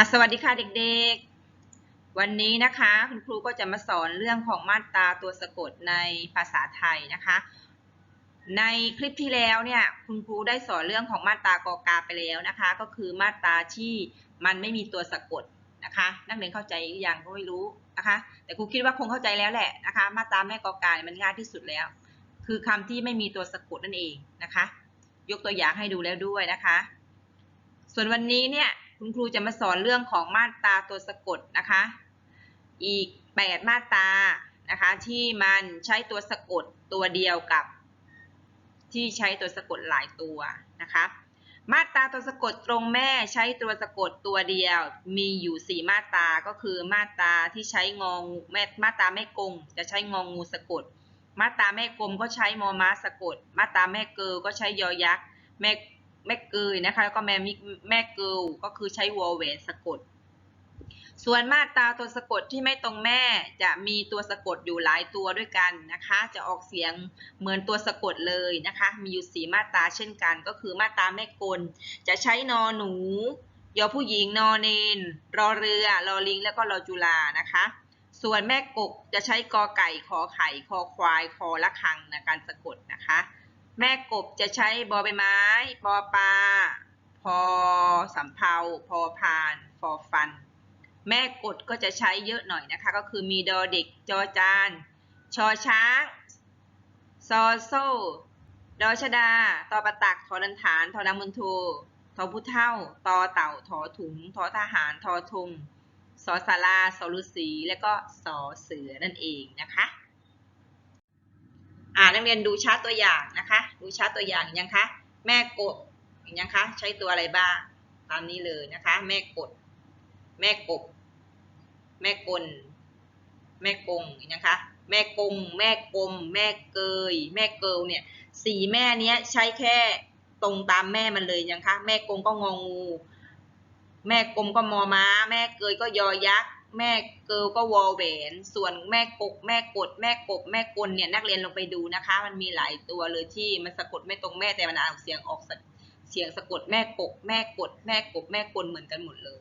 อะสวัสดีค่ะเด็กๆ วันนี้นะคะคุณครูก็จะมาสอนเรื่องของมาตราตัวสะกดในภาษาไทยนะคะ ในคลิปที่แล้วเนี่ยคุณครูได้สอนเรื่องของมาตรากอกาไปแล้วนะคะ ก็คือมาตราที่มันไม่มีตัวสะกดนะคะ นักเรียนเข้าใจหรือยังก็ไม่รู้นะคะ แต่ครูคิดว่าคงเข้าใจแล้วแหละนะคะ มาตราแม่กอกาเนี่ยมันง่ายที่สุดแล้ว คือคำที่ไม่มีตัวสะกดนั่นเองนะคะ ยกตัวอย่างให้ดูแล้วด้วยนะคะ ส่วนวันนี้เนี่ย คุณครูจะมาสอนเรื่องของมาตราตัวสะกดนะคะ อีก 8 มาตรานะคะ ที่มันใช้ตัวสะกดตัวเดียวกับ ที่ใช้ตัวสะกดหลายตัวนะคะ มาตราตัวสะกดตรงแม่ใช้ตัวสะกดตัวเดียว มีอยู่ 4 มาตราก็คือมาตราที่ใช้งองูแม่มาตราแม่กงจะใช้งองูสะกด มาตราแม่กลมก็ใช้มอม้าสะกด มาตราแม่เกอก็ใช้ยอยักษ์แม่ แม่เกยนะคะแล้วก็แม่มิกแม่เกิลก็คือใช้วอลเวนสะกด ส่วนมาตราตัวสะกดที่ไม่ตรงแม่จะมีตัวสะกดอยู่หลายตัวด้วยกันนะคะ จะออกเสียงเหมือนตัวสะกดเลยนะคะ มีอยู่สีมาตราเช่นกัน ก็คือมาตราแม่กล จะใช้นอหนูยอผู้หญิงนอเนนรอเรือรอลิงแล้วก็รอจุลานะคะส่วนแม่กกจะใช้กอไก่คอไข่ คอควาย คอละคังในการสะกดนะคะ แม่กบจะใช้บอใบไม้ ปอปลา พอสำเภา พอพาน ฟอฟัน แม่กดก็จะใช้เยอะหน่อยนะคะ ก็คือมีดอเด็ก จอจาน ชอช้าง ซอโซ่ดอชดา ตอประตักทอดันฐาน ทอดังมุนโททอผู้เท่า ตอเต่า ทอถุง ทอทหาร ทอทงสอสาราสอฤษี และก็สอเสือนั่นเองนะคะ อ่านักเรียนดูชาร์ตตัวอย่างนะคะ ดูชาร์ตตัวอย่างยังคะแม่กดยังคะใช้ตัวอะไรบ้างตามนี้เลยนะคะ แม่กด แม่กบแม่กล แม่กงนะคะ แม่กง แม่กลม แม่เกย แม่เกิลเนี่ยสี่แม่เนี้ยใช้แค่ตรงตามแม่มันเลยยังคะ แม่กงก็งองู แม่กลมก็มอม้า แม่เกยก็ยอยักษ์ แม่เกิลก็วอลแหวน ส่วนแม่กก แม่กด แม่กบ แม่กลเนี่ยนักเรียนลงไปดูนะคะ มันมีหลายตัวเลยที่มันสะกดไม่ตรงแม่แต่มันอ่านเสียงออกเสียงสะกดแม่กก แม่กด แม่กบ แม่กลเหมือนกันหมดเลย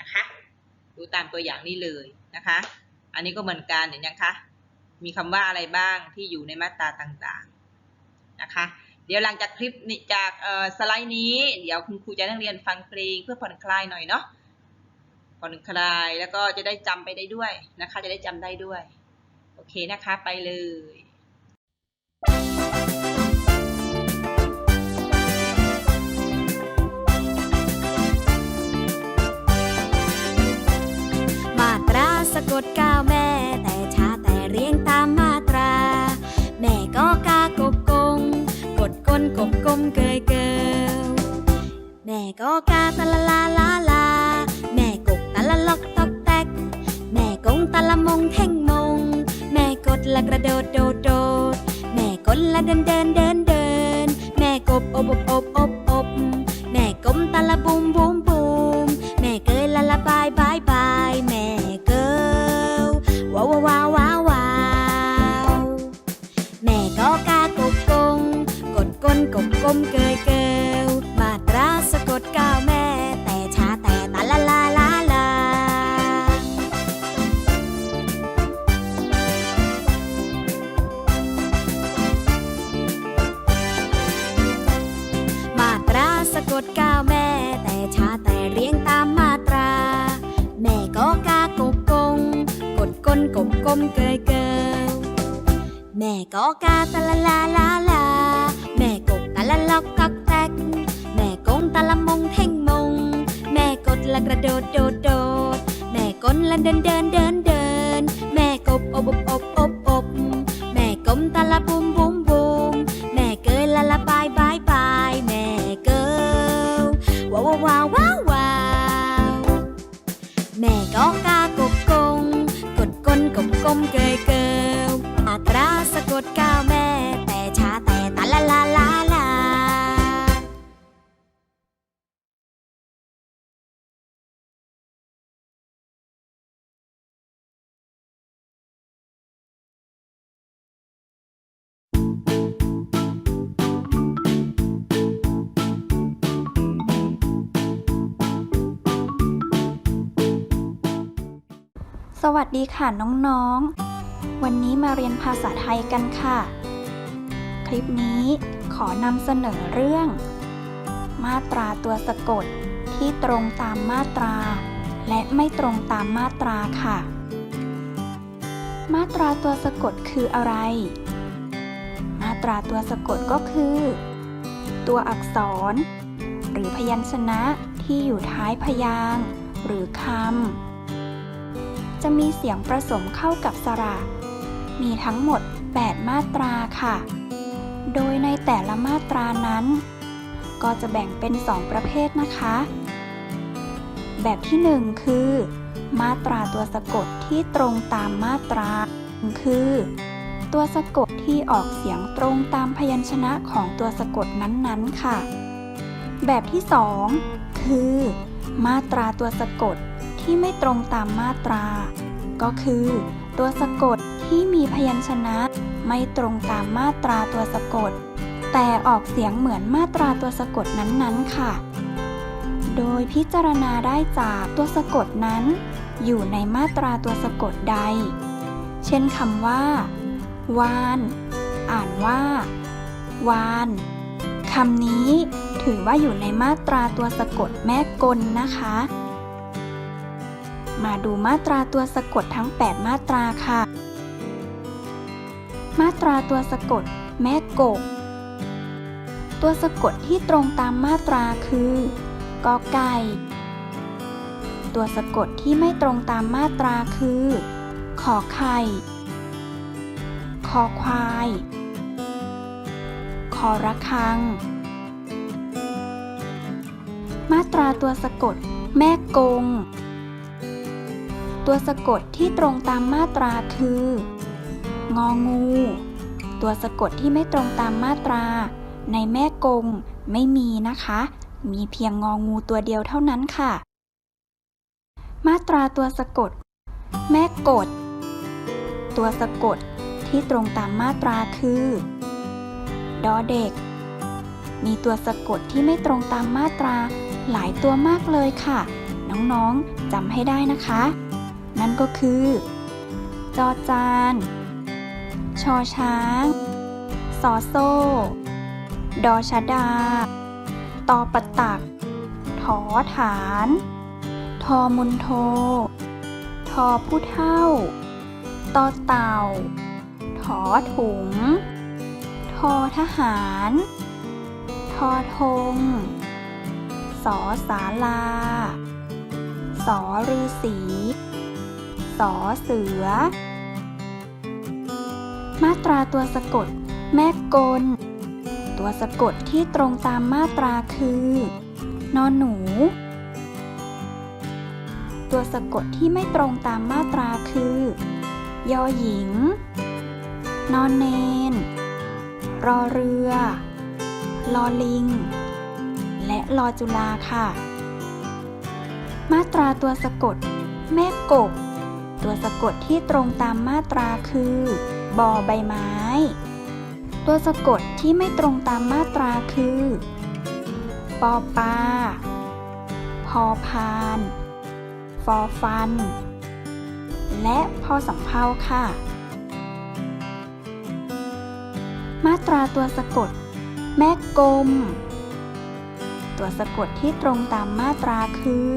นะคะ ดูตามตัวอย่างนี้เลยนะคะ อันนี้ก็เหมือนกันเห็นยังคะมีคำว่าอะไรบ้างที่อยู่ในมาตราต่างๆนะคะ เดี๋ยวหลังจากคลิปนี้จากสไลด์นี้ เดี๋ยวคุณครูจะนักเรียนฟังเพลงเพื่อผ่อนคลายหน่อยเนาะ ผ่อนคลายแล้วก็จะได้จำไปได้ด้วยนะคะ จะได้จำได้ด้วย โอเคนะคะไปเลยมาตราสะกดก้าวแม่แต่ช้าแต่เรียงตามมาตรา แม่ก็กากบกง กดก้นกบกลมเกยเกลแม่ก็กาตะละลาลาลา ละล็อกตอกแตก แม่กงตะละมงแท่งมง แม่กดละกระโดดโดดโดด แม่กดละเดินเดินเดินเดิน แม่กบอบอบอบอบอบ แม่กลมตะละบุมบุมบุมแม่เกยละละบายบาย กดก้นกบกลมเกยเกลแม่ก็กาตะละลาลาลาแม่กกตะละล็อกกักแตกแม่กงตะละ ก้นก สวัสดีค่ะน้องๆ วันนี้มาเรียนภาษาไทยกันค่ะ คลิปนี้ขอนำเสนอเรื่อง มาตราตัวสะกดที่ตรงตามมาตรา และไม่ตรงตามมาตราค่ะ มาตราตัวสะกดคืออะไร มาตราตัวสะกดก็คือ ตัวอักษร หรือพยัญชนะที่อยู่ท้ายพยางค์หรือคำ จะมีเสียงผสมเข้ากับสระ มีทั้งหมด 8 มาตราค่ะ โดยในแต่ละมาตรานั้น ก็จะแบ่งเป็น 2 ประเภทนะคะ แบบที่ 1 คือ มาตราตัวสะกดที่ตรงตามมาตรา คือ ตัวสะกดที่ออกเสียงตรงตามพยัญชนะของตัวสะกดนั้นๆค่ะ แบบที่ 2 คือ มาตราตัวสะกด ที่ไม่ตรงตามมาตรา ก็คือ ตัวสะกดที่มีพยัญชนะ ไม่ตรงตามมาตราตัวสะกด แต่ออกเสียงเหมือนมาตราตัวสะกดนั้นๆ ค่ะ โดยพิจารณาได้จากตัวสะกดนั้น อยู่ในมาตราตัวสะกดใด เช่นคำว่า วาน อ่านว่า วานคำนี้ถือว่าอยู่ในมาตราตัวสะกดแม่กลนะคะ มาดูมาตราตัวสะกดทั้ง 8 มาตราค่ะ มาตราตัวสะกด แม่กกตัวสะกดที่ตรงตามมาตราคือกอไก่ ตัวสะกดที่ไม่ตรงตามมาตราคือ ขอไข่ คอควาย คอระฆัง มาตราตัวสะกด แม่กง ตัวสะกดที่ตรงตามมาตราคือ งองู ตัวสะกดที่ไม่ตรงตามมาตรา ในแม่กงไม่มีนะคะ มีเพียงงองูตัวเดียวเท่านั้นค่ะ มาตราตัวสะกด แม่กด ตัวสะกดที่ตรงตามมาตราคือ ดอเด็ก มีตัวสะกดที่ไม่ตรงตามมาตรา หลายตัวมากเลยค่ะ น้องๆจำให้ได้นะคะ นั่นก็คือ จอจาน ชอช้างสอโซ่ ดอชดา ตอปะตัก ถอฐาน ทอมุนโท ทอผู้เท่า ตอเต่า ถอถุง ทอทหาร ทอธงสอศาลา สอฤาษี สอเสือ มาตราตัวสะกด แม่กล ตัวสะกดที่ตรงตามมาตราคือ นอนหนู ตัวสะกดที่ไม่ตรงตามมาตราคือ ยอหญิง นอนเนน รอเรือ ลอลิง และลอจุลาค่ะมาตราตัวสะกด แม่กบ ตัวสะกดที่ตรงตามมาตราคือบอใบไม้ ตัวสะกดที่ไม่ตรงตามมาตราคือ ปอปา พอพาน ฟอฟัน และพอสำเภาค่ะ มาตราตัวสะกด แม่กลม ตัวสะกดที่ตรงตามมาตราคือ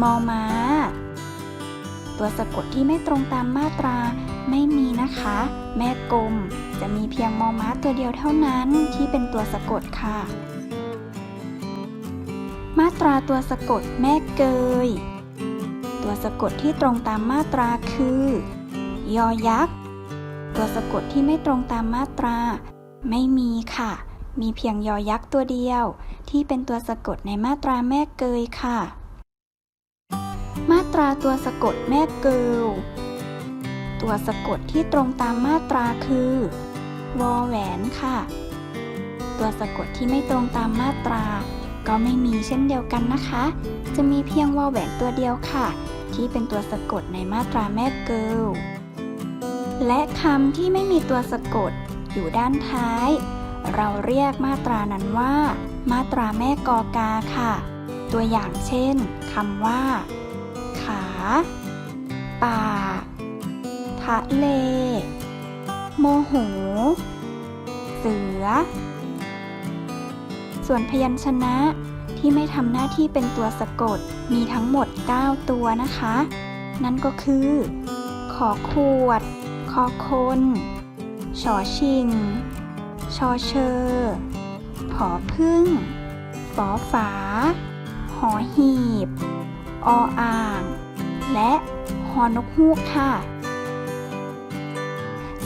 มอม้า ตัวสะกดที่ไม่ตรงตามมาตราไม่มีนะคะ แม่กลม จะมีเพียงมอม้าตัวเดียวเท่านั้นที่เป็นตัวสะกดค่ะ มาตราตัวสะกดแม่เกย ตัวสะกดที่ตรงตามมาตราคือ ยอยักษ์ ตัวสะกดที่ไม่ตรงตามมาตรา ไม่มีค่ะ มีเพียงยอยักษ์ตัวเดียว ที่เป็นตัวสะกดในมาตราแม่เกยค่ะ ตราตัวสะกดแม่เกิลตัวสะกดที่ตรงตามมาตราคือ วอแหวนค่ะ ตัวสะกดที่ไม่ตรงตามมาตรา ก็ไม่มีเช่นเดียวกันนะคะ จะมีเพียงวอแหวนตัวเดียวค่ะ ที่เป็นตัวสะกดในมาตราแม่เกิลและคำที่ไม่มีตัวสะกดอยู่ด้านท้าย เราเรียกมาตรานั้นว่า มาตราแม่กอกาค่ะ ตัวอย่างเช่นคำว่าขา ป่า ทะเล โมโห เสือ ส่วนพยัญชนะที่ไม่ทำหน้าที่เป็นตัวสะกดมีทั้งหมด 9 ตัวนะคะ นั่นก็คือ ขอขวด คอคนชอชิง ชอเชอผอพึ่งฝอฝา หอหีบ ออ่าง และหอนกฮูกค่ะ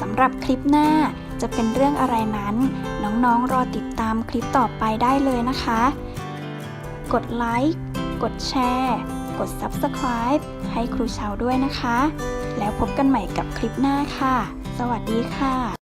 สำหรับคลิปหน้าจะเป็นเรื่องอะไรนั้น น้องๆรอติดตามคลิปต่อไปได้เลยนะคะ กดไลค์กดแชร์กด Subscribe ให้ครูเชาด้วยนะคะ แล้วพบกันใหม่กับคลิปหน้าค่ะ สวัสดีค่ะ